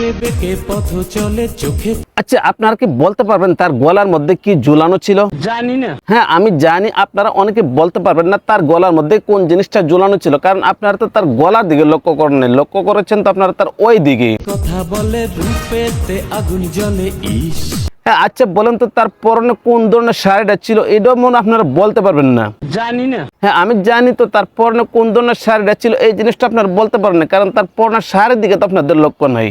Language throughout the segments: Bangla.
একে বেঁকে পথ চলে চোখে। আচ্ছা আপনারা কি বলতে পারবেন তার গলার মধ্যে কি ঝুলানো ছিল? জানি না। হ্যাঁ আমি জানি আপনারা অনেকে বলতে পারবেন না তার গলার মধ্যে কোন জিনিসটা ঝুলানো ছিল কারণ আপনারা তো তার গলার দিকে লক্ষ্য করেন লক্ষ্য করেছেন তো আপনারা তার ওই দিকে। কথা বলে রূপেতে আগুন জ্বলে ইস। হ্যাঁ আচ্ছা বলেন তো তার পরনে কোন ধরনের শাড়িটা ছিল এটাও মনে আপনারা বলতে পারবেন না। জানি না। হ্যাঁ আমি জানি তো তার পরনে কোন ধরনের শাড়িটা ছিল এই জিনিসটা আপনারা বলতে পারেন না কারণ তার পরনের শাড়ির দিকে তো আপনাদের লক্ষ্য নাই।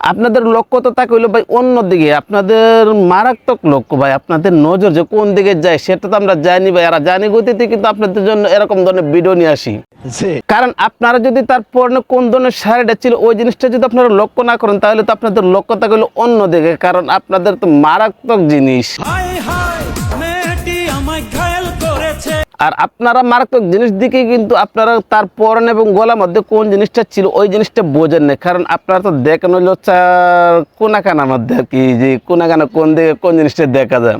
আপনাদের লক্ষ্য তো তাকে হইল ভাই অন্য দিকে। আপনাদের মারাত্মক লক্ষ্য ভাই আপনাদের নজর যে কোন দিকে যায় সেটা তো আমরা জানি ভাই। আর জানি গতিতে কিন্তু আপনাদের জন্য এরকম ধরনের ভিডিও নিয়ে আসি। কারণ আপনারা যদি তার পরনে কোন ধরনের শাড়িটা ছিল ওই জিনিসটা যদি আপনারা লক্ষ্য না করেন তাহলে তো আপনাদের লক্ষ্য থাকে হলো অন্য দিকে। কারণ আপনাদের তো মারাত্মক জিনিস। আর আপনারা মারাত্মক জিনিস দিকে কিন্তু আপনারা তার পরন এবং গলার মধ্যে কোন জিনিসটা ছিল ওই জিনিসটা বোঝেন না। কারণ আপনারা তো দেখেন হইল কোনা কানার মধ্যে আর কি যে কোনা কানা কোন দিকে কোন জিনিসটা দেখা যায়।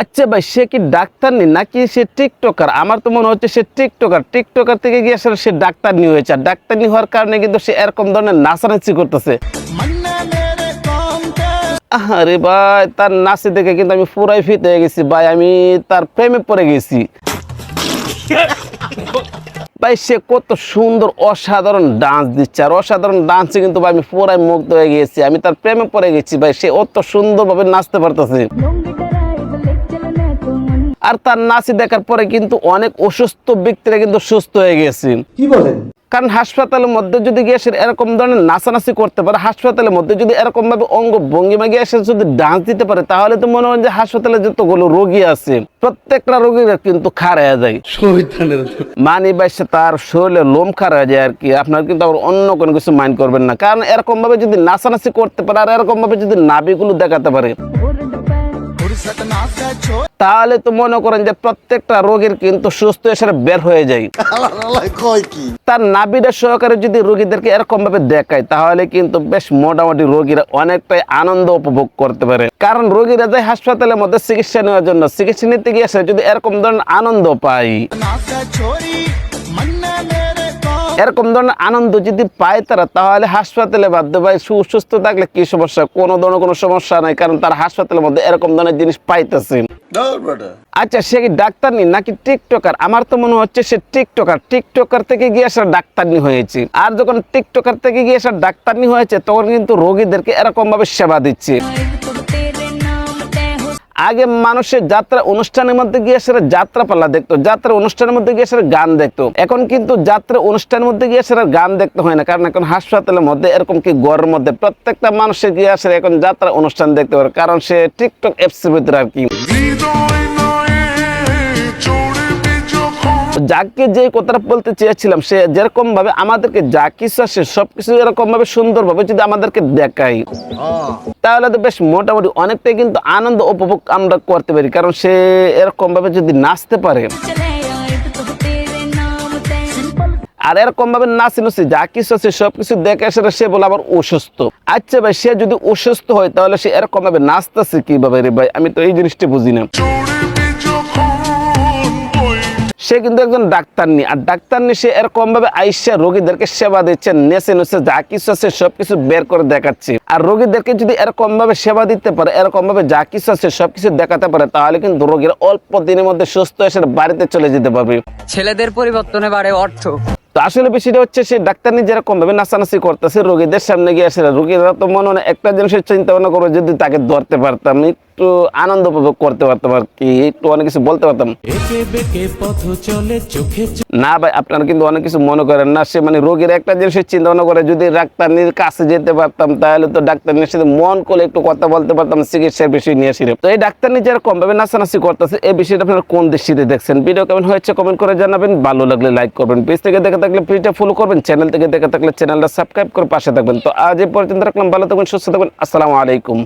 আচ্ছা ভাই সে কি ডাক্তার নি নাকি সে টিকটকার? আমার তো মনে হচ্ছে সে টিকটকার। টিকটকার থেকে গিয়ে আসলে সে ডাক্তার নি হয়েছে। আর ডাক্তার নি হওয়ার কারণে কিন্তু সে এরকম ধরনের নাচানাচি করতেছে। আরে ভাই, তার নাচে দেখে কিন্তু আমি পুরাই ফিট হয়ে গেছি ভাই, আমি তার প্রেমে পড়ে গেছি। ভাই, সে কত সুন্দর, অসাধারণ ডান্স দিচ্ছে। আর অসাধারণ ডান্সে কিন্তু ভাই, আমি পুরাই মুগ্ধ হয়ে গেছি, আমি তার প্রেমে পড়ে গেছি ভাই, সে অত সুন্দরভাবে নাচতে পারতেছে। আর তার নাচি দেখার পরে কিন্তু অনেক অসুস্থ ব্যক্তিরা কিন্তু সুস্থ হয়ে গেছে। কি বলেন? কারণ হাসপাতালের মধ্যে যদি গিয়ে সে এরকম ধরনের নাচানাচি করতে পারে হাসপাতালের মধ্যে যদি এরকম ভাবে অঙ্গ ভঙ্গিমা গিয়ে সে যদি ডান্স দিতে পারে তাহলে তো মনে হয় যে হাসপাতালে যতগুলো রোগী আছে প্রত্যেকটা রোগীরা কিন্তু খারায়া যায়। মানি বাইসে তার শরীরে লোম খারায়া যায় আর কি। আপনার কিন্তু আবার অন্য কোনো কিছু মাইন্ড করবেন না। কারণ এরকম ভাবে যদি নাচানাচি করতে পারে আর এরকম ভাবে যদি নাবিগুলো দেখাতে পারে তাহলে তো মনে করেন যে প্রত্যেকটা রোগীর কিন্তু সুস্থ এসে বের হয়ে যায়। তার নাবিদের সহকারে যদি রোগীদেরকে এরকম ভাবে দেখায়, তাহলে কিন্তু বেশ মোটামুটি রোগীরা অনেকটাই আনন্দ উপভোগ করতে পারে। কারণ রোগীরা যায় হাসপাতালের মধ্যে চিকিৎসা নেওয়ার জন্য, চিকিৎসা নিতে গিয়ে যদি এরকম ধরনের আনন্দ পায়। এরকম ধরনের আনন্দ যদি পায় তারা তাহলে হাসপাতালে বাধ্য ভাই সুস্থ থাকলে কি সমস্যা? কোনো ধরনের কোনো সমস্যা নাই কারণ তার হাসপাতালের মধ্যে এরকম ধরনের জিনিস পাইতেছে। আচ্ছা সে কি ডাক্তার নি নাকি টিকটকার? আমার তো মনে হচ্ছে সে টিকটকার। টিকটকার থেকে গিয়ে সে ডাক্তারনি হয়েছে। আর যখন টিকটকার থেকে গিয়ে সে ডাক্তারনি হয়েছে তখন কিন্তু রোগীদেরকে এরকম ভাবে সেবা দিচ্ছে। আগে মানুষের যাত্রা অনুষ্ঠানের মধ্যে গিয়ে সেরা যাত্রা পাল্লা দেখতো, যাত্রা অনুষ্ঠানের মধ্যে গিয়ে সেরা গান দেখতো। এখন কিন্তু যাত্রা অনুষ্ঠানের মধ্যে গিয়ে সেরা গান দেখতে হয় না, কারণ এখন হাসপাতালের মধ্যে এরকম কি গড়ের মধ্যে প্রত্যেকটা মানুষের গিয়ে আসে এখন যাত্রা অনুষ্ঠান দেখতে পারে, কারণ সে টিকটক অ্যাপসের ভিতরে আর কি। যাকে যে কথাটা বলতে চেয়েছিলাম, সে যেরকম ভাবে আমাদেরকে যা কিছু আসে, সবকিছু এরকম ভাবে সুন্দর ভাবে যদি আমাদেরকে দেখাই তাহলে তো বেশ মোটামুটি অনেকটাই কিন্তু আনন্দ উপভোগ আমরা করতে পারি। কারণ সে এরকম ভাবে যদি নাচতে পারে, আর এরকম ভাবে নাচি নাচি, যা কিছু আছে, সবকিছু দেখে সেটা সে বলে আবার অসুস্থ। আচ্ছা ভাই, সে যদি অসুস্থ হয়, তাহলে সে এরকম ভাবে নাচতেছে কীভাবে রে ভাই? আমি তো এই জিনিসটা বুঝি না। সে কিন্তু একজন ডাক্তার নি। আর ডাক্তার নি সে এরকম ভাবে আইসা রোগীদেরকে সেবা দিচ্ছে নেচে নেচে যা কিছু আছে সবকিছু বের করে দেখাচ্ছে। আর রোগীদেরকে যদি এরকম ভাবে সেবা দিতে পারে এরকম ভাবে যা কিছু আছে সবকিছু দেখাতে পারে তাহলে কিন্তু রোগীরা অল্প দিনের মধ্যে সুস্থ এসে বাড়িতে চলে যেতে পারবে। ছেলেদের পরিবর্তনে বাড়ে অর্থ। তো আসলে বিষয়টা হচ্ছে সে ডাক্তার নিয়ে যেরকম ভাবে নাচানাচি করতেছে রোগীদের সামনে গিয়ে আসে রোগীরা তো মনে হয় একটা জিনিসের চিন্তা ভাবনা করবে যদি তাকে ধরতে পারতাম একটু আনন্দ উপভোগ করতে পারতাম আর কি, একটু অনেক কিছু বলতে পারতাম। না ভাই, আপনারা কিন্তু অনেক কিছু মনে করেন না, সে মানে রোগীর একটা জিনিসের চিন্তা ভাবনা করে, যদি ডাক্তারনির কাছে যেতে পারতাম, তাহলে তো ডাক্তারনির সাথে মন করে একটু কথা বলতে পারতাম, চিকিৎসার বিষয় নিয়ে আসি তো এই ডাক্তারনি যারা কম ভাবে নাচানাচি করতেছে, এই বিষয়টা আপনারা কোন দৃষ্টিতে দেখছেন? ভিডিও কেমন হয়েছে কমেন্ট করে জানাবেন, ভালো লাগলে লাইক করবেন পেজ থেকে দেখে থাকলে পেজটা ফলো করবেন চ্যানেল থেকে দেখে থাকলে চ্যানেলটা সাবস্ক্রাইব করে পাশে থাকবেন। তো আজ এই পর্যন্ত রাখলাম, ভালো থাকবেন, সুস্থ থাকবেন, আসসালামু আলাইকুম।